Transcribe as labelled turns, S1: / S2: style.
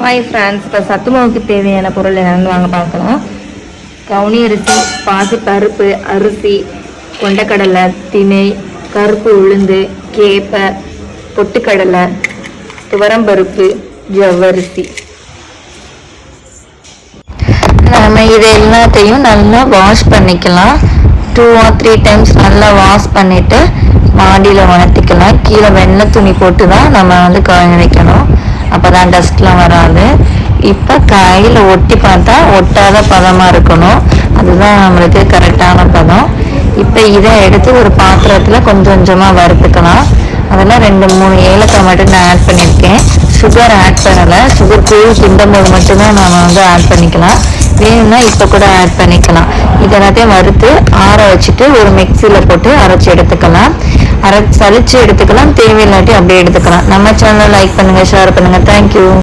S1: Hi friends இப்போ சத்துமாவுக்கு தேவையான பொருள் என்னென்னு வாங்க பார்க்கலாம். கவுனி அரிசி பாசி பருப்பு அரிசி கொண்டக்கடலை திணை கருப்பு உளுந்து கேப்பை பொட்டுக்கடலை துவரம்பருப்பு ஜவ்வரிசி. நம்ம இது எல்லாத்தையும் நல்லா வாஷ் பண்ணிக்கலாம். டூ ஆர் த்ரீ டைம்ஸ் நல்லா வாஷ் பண்ணிவிட்டு மாடியில் வளர்த்திக்கலாம் கீழே வெண்ணெய் துணி போட்டு தான் நம்ம வந்து காய வைக்கணும். அப்போ தான் டஸ்ட்லாம் வராது. இப்போ கையில் ஒட்டி பார்த்தா ஒட்டாத பதமாக இருக்கணும். அதுதான் நம்மளுக்கு கரெக்டான பதம். இப்போ இதை எடுத்து ஒரு பாத்திரத்தில் கொஞ்சம் கொஞ்சமாக வறுத்துக்கலாம். அதெல்லாம் ரெண்டு மூணு ஏலக்காய் மட்டும் நான் ஆட் பண்ணியிருக்கேன். சுகர் ஆட் பண்ணலை. சுகர் கூழ் கிண்டும் போது மட்டும்தான் நாம் வந்து ஆட் பண்ணிக்கலாம். வேணும்னா இப்போ கூட ஆட் பண்ணிக்கலாம். இது எல்லாத்தையும் வறுத்து ஆற வச்சுட்டு ஒரு மிக்சியில் போட்டு அரைச்சி எடுத்துக்கலாம். அரை சளிச்சு எடுத்துக்கலாம் தேவையில்லாட்டி அப்படியே எடுத்துக்கலாம். நம்ம சேனலை லைக் பண்ணுங்கள் ஷேர் பண்ணுங்கள் தேங்க்யூ